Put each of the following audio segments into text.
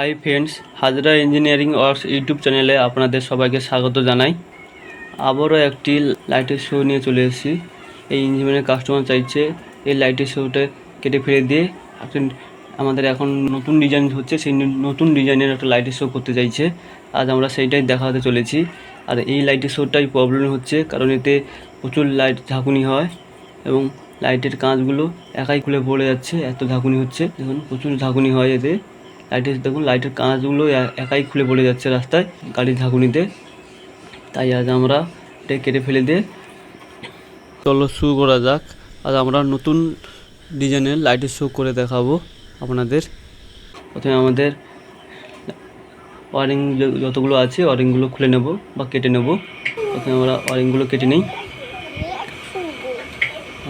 Hi friends Hazra engineering works YouTube চ্যানেলে আপনাদের সবাইকে স্বাগত জানাই। আবারও একটি লাইটের শো নিয়ে চলে এসেছি। এই ইঞ্জিনিয়ারিং কাস্টমার চাইছে এই লাইটের শোটা কেটে ফেলে দিয়ে আমাদের এখন নতুন ডিজাইন হচ্ছে, সেই নতুন ডিজাইনের একটা লাইটের শো করতে চাইছে। আজ আমরা সেইটাই দেখাতে চলেছি। আর এই লাইটের শোটাই প্রবলেম হচ্ছে, কারণ এতে প্রচুর লাইট ঝাঁকুনি হয় এবং লাইটের কাঁচগুলো একাই খুলে পড়ে যাচ্ছে, এত ঝাঁকুনি হচ্ছে। দেখুন, প্রচুর ঝাঁকুনি হয় এতে। লাইটের দেখুন লাইটের কাঁচগুলো একাই খুলে পড়ে যাচ্ছে রাস্তায় গাড়ির ঝাঁকুনিতে। তাই আজ আমরা এটা কেটে ফেলে দিয়ে চলো শুরু করা যাক। আজ আমরা নতুন ডিজাইনের লাইটের শো করে দেখাবো আপনাদের। প্রথমে আমাদের ওয়ারিং যতগুলো আছে ওয়ারিংগুলো খুলে নেব বা কেটে নেব। প্রথমে আমরা ওয়ারিংগুলো কেটে নিই।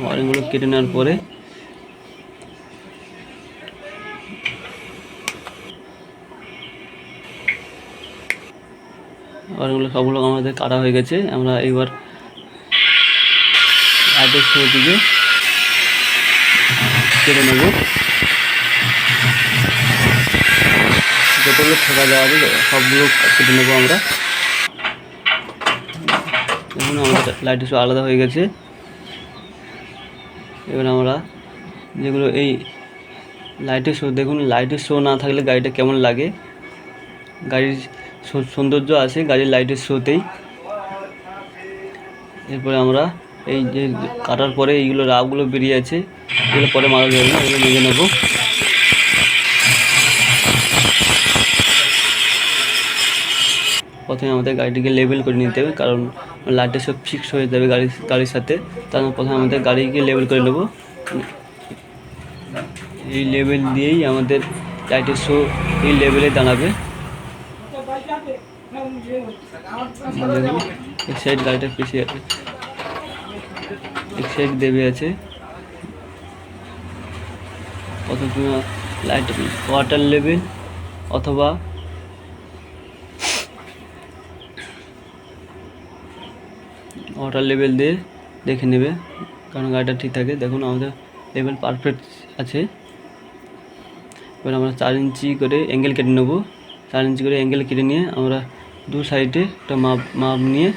ওয়ারিংগুলো কেটে নেওয়ার পরে ওয়ারিংগুলো সবগুলো আমাদের কাটা হয়ে গেছে। আমরা এইবার দিকে কেটে নেব। যতগুলো থাকা যাওয়া যাবে সবগুলো কেটে নেব আমরা। দেখুন, আমাদের লাইটের শো আলাদা হয়ে গেছে। এবার আমরা যেগুলো এই লাইটের শো দেখুন লাইটের শো না থাকলে গাড়িটা কেমন লাগে? গাড়ির সৌন্দর্য আছে গাড়ির লাইটের শোতেই। এরপরে আমরা এই যে কাটার পরে এইগুলো রাগগুলো বেরিয়ে আছে, এগুলো পরে মারা যাবে না, এগুলো মেজে নেব। প্রথমে আমাদের গাড়িটিকে লেবেল করে নিতে হবে, কারণ লাইটের সব ফিক্স হয়ে যাবে গাড়ি গাড়ির সাথে। তার প্রথমে আমাদের গাড়িকে লেবেল করে নেব। এই লেবেল দিয়েই আমাদের লাইটের শো এই লেভেলে দাঁড়াবে। এক সাইড গাড়িটা পিছিয়ে আছে। এক সাইড দেবে আছে। অথবা লাইট ওয়াটার লেভেল অথবা ওয়াটার লেভেল দিয়ে দেখে নেবে কারণ গাড়িটা ঠিক থাকে। দেখুন আমাদের লেভেল পারফেক্ট আছে। এবার আমরা চার ইঞ্চি করে অ্যাঙ্গেল কেটে নেব। চার ইঞ্চি করে অ্যাঙ্গেল কেটে নিয়ে আমরা দু সাইডে একটা মাপ মাপ নিয়ে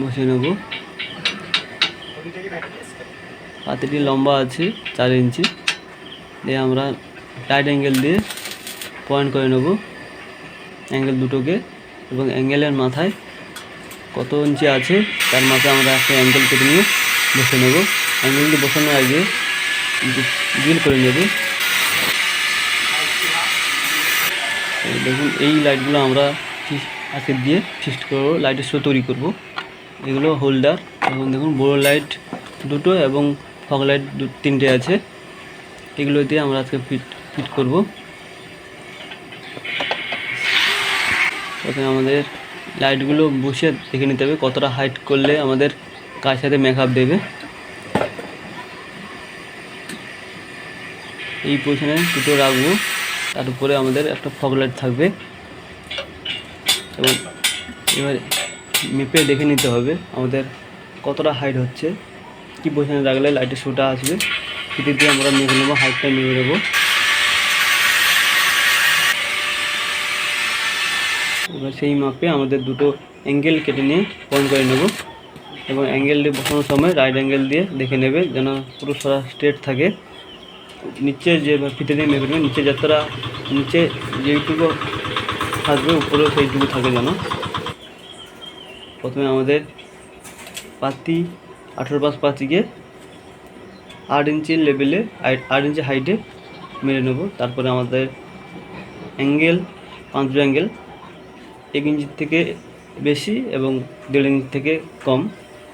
বসিয়ে নেব। পাতিটি লম্বা আছে, চার ইঞ্চি। দিয়ে আমরা টাইট অ্যাঙ্গেল দিয়ে পয়েন্ট করে নেব। অ্যাঙ্গেল দুটোকে এবং অ্যাঙ্গেলের মাথায় কত ইঞ্চি আছে, তার মাথায় আমরা একটা অ্যাঙ্গেল কেটে নিয়ে বসে নেব। অ্যাঙ্গেলটি বসানোর আগে ড্রিল করে নেবে। দেখুন, এই লাইটগুলো আমরা আজকে দিয়ে ফিক্সড করব লাইটের শো তৈরি করব। এগুলো হোল্ডার এবং দেখুন, বড় লাইট দুটো এবং ফগ লাইট দু, তিনটে আছে। এগুলো দিয়ে আমরা আজকে ফিট ফিট করব। প্রথমে আমাদের লাইটগুলো বসে দেখে নিতে হবে, কতটা হাইট করলে আমাদের কার সাথে মেকআপ দেবে। এই পজিশনে দুটো রাখব। তার উপরে আমাদের একটা ফগলাইট থাকবে। এবং এবার মেপে দেখে নিতে হবে আমাদের কতটা হাইট হচ্ছে। কী পজিশনে রাখলে লাইটের শোটা আসবে। সেটি দিয়ে আমরা মেপে নেব হাইটটা মেপে নেব। এবার সেই মাপে আমাদের দুটো অ্যাঙ্গেল কেটে নিয়ে পয়েন্ট করে নেব। এবং অ্যাঙ্গেলটি বসানোর সময় রাইট অ্যাঙ্গেল দিয়ে দেখে নেবে যেন পুরো সরা স্ট্রেট থাকে। নিচে যে ফিতে দিয়ে মেপে নেবে, নিচে যতটা নিচে যেটুকু থাকবে, উপরেও সেইটুকু থাকে যেন। প্রথমে আমাদের পাতি, আঠেরো পাঁচ পাতিকে আট ইঞ্চি লেভেলে আট ইঞ্চি হাইটে মেরে নেব। তারপরে আমাদের অ্যাঙ্গেল, পাঁচ অ্যাঙ্গেল, এক ইঞ্চির থেকে বেশি এবং দেড় ইঞ্চি থেকে কম,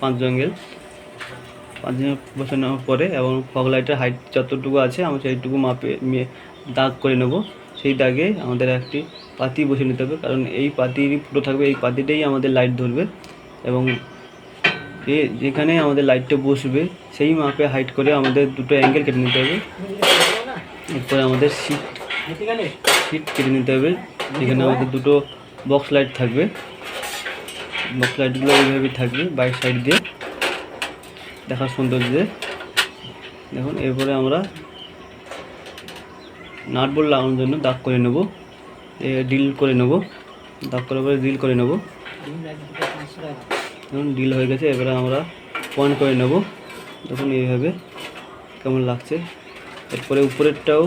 পাঁচ অ্যাঙ্গেল। পাঁচ ইঞ্চি বসানোর পরে এবং ফগ লাইটের হাইট যতটুকু আছে, আমরা সেইটুকু মাপে দাগ করে নেব। সেই দাগে আমাদের একটি পাতি বসে নিতে হবে, কারণ এই পাতিরই ফুটো থাকবে, এই পাতিটাই আমাদের লাইট ধরবে। এবং যেখানে আমাদের লাইটটা বসবে, সেই মাপে হাইট করে আমাদের দুটো অ্যাঙ্গেল কেটে নিতে হবে। এরপরে আমাদের সিট সিট কেটে নিতে হবে, যেখানে আমাদের দুটো বক্স লাইট থাকবে। বক্স লাইটগুলো এইভাবেই থাকবে বাইক সাইড দিয়ে। দেখার সৌন্দর্যে। দেখুন, এরপরে আমরা নাট বোল্ট লাগানোর জন্য দাগ করে নেব। ডিল করে নেব। দাগ করার পরে ডিল করে নেব। দেখুন, ডিল হয়ে গেছে। এবারে আমরা পয়েন্ট করে নেব। দেখুন, এইভাবে কেমন লাগছে। এরপরে উপরেরটাও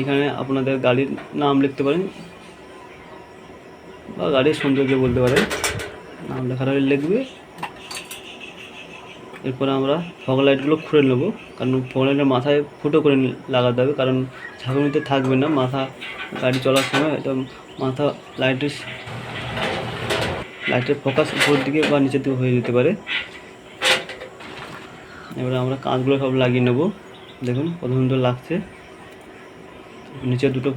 এখানে আপনাদের গাড়ির নাম লিখতে পারেন। বা গাড়ির সৌন্দর্য বলতে পারেন। নাম লেখাটা লিখবে। এরপরে আমরা ফগ লাইটগুলো খুলে নেব। কারণ ফগ লাইটের মাথায় ফুটো করে লাগাতে হবে, কারণ ঝাঁকুনিতে থাকবে না, মাথা গাড়ি চলার সময় এটা মাথা লাইটের লাইটের ফোকাস উপর দিকে বা নিচের দিকে হয়ে যেতে পারে। এবারে আমরা কাঁচগুলো সব লাগিয়ে নেব। দেখুন কত সুন্দর লাগছে। নিচে দুটো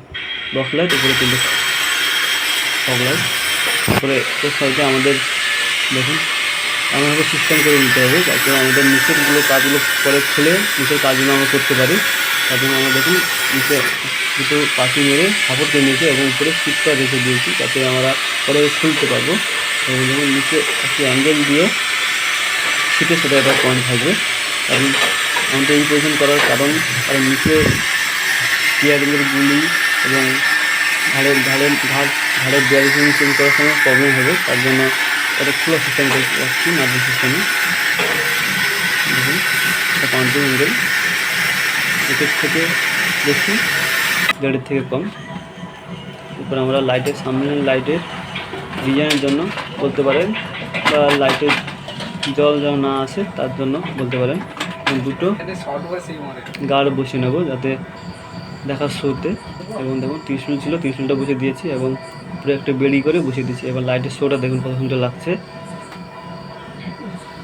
বক্স লাইট উপরে তিনটে ফগ লাইটের সাইডে আমাদের দেখুন এমনভাবে সিস্টেম করে নিতে হবে, যাতে আমাদের নিচেরগুলো কাজগুলো পরে খুলে নিচের কাজগুলো আমরা করতে পারি। তার জন্য আমরা দেখুন নিচে দুটো পাখি মেরে সাপোর্ট করে নিয়েছি এবং উপরে সিটটা রেখে দিয়েছি, যাতে আমরা পরে খুলতে পারব। এবং যেমন নিচে একটি অ্যাঙ্গেল দিয়ে সিটের সেটা একটা পয়েন্ট থাকবে। কারণ আমাদের এই পজিশন করার কারণ কারণ নিচে স্টিয়ারিংয়ের গুলি এবং ঘাড়ের ঘাড়ের ঘাড় ঘাড়ের চেঞ্জ করার সময় প্রবলেম হবে। তার জন্য এটা খোলা সিস্টেম করে রাখছি নার্ভিং সিস্টেমে দেখুন এটা কাউন্টিং অ্যাঙ্গেল একের থেকে বেশি দেড়ের থেকে কম। এরপর আমরা লাইটের সামনের লাইটের ডিজাইনের জন্য বলতে পারেন বা লাইটের জল যেন না আসে তার জন্য বলতে পারেন দুটো গার্ড বসিয়ে নেব যাতে দেখার শোতে এবং দেখুন ত্রিশুল ছিল ত্রিশুলটা বসে দিয়েছি এবং পুরো একটা বেড়ি করে বসিয়ে দিয়েছি। এবার লাইটের শোটা দেখুন কত সুন্দর লাগছে।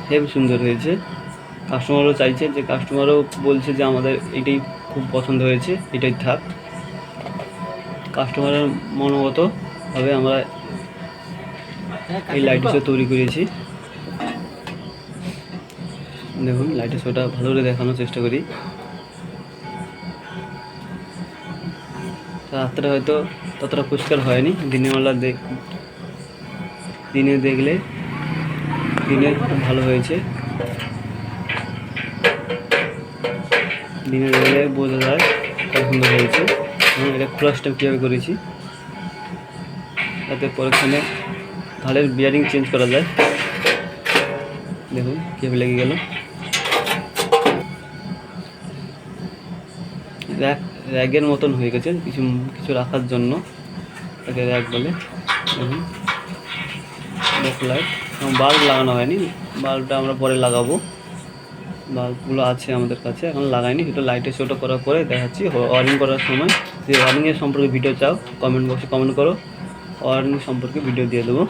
হেবি সুন্দর হয়েছে। কাস্টমারও চাইছে যে কাস্টমারও বলছে যে আমাদের এটাই খুব পছন্দ হয়েছে, এটাই থাক। কাস্টমারের মনোগতভাবে আমরা এই লাইট শো তৈরি করেছি। দেখুন লাইটের শোটা ভালো করে দেখানোর চেষ্টা করি। রাত্রে হয়তো ততটা পরিষ্কার হয়নি। দিনের বেলা দেখ দিনে দেখলে দিনে খুব ভালো হয়েছে। দিনে দেখলে বোঝা যায় কত সুন্দর হয়েছে। এবং এটা খোলা স্টেপ কীভাবে করেছি? যাতে পরক্ষণে ঘাড়ের বিয়ারিং চেঞ্জ করা যায়। দেখুন, কীভাবে লেগে গেল। র্যাক র্যাগের মতন হয়ে গেছে কিছু কিছু রাখার জন্য। তাকে র্যাক বলে। দেখুন লাইট বাল্ব লাগানো হয়নি। বাল্বটা আমরা পরে লাগাবো। বাল্বগুলো আছে আমাদের কাছে। এখন লাগাইনি। সেটা লাইটের শোটা করার পরে দেখাচ্ছি। ওয়ারিং করার সময়। যে ওয়ারিংয়ের সম্পর্কে ভিডিও চাও কমেন্ট বক্সে কমেন্ট করো। ওয়ারিং সম্পর্কে ভিডিও দিয়ে দেবো।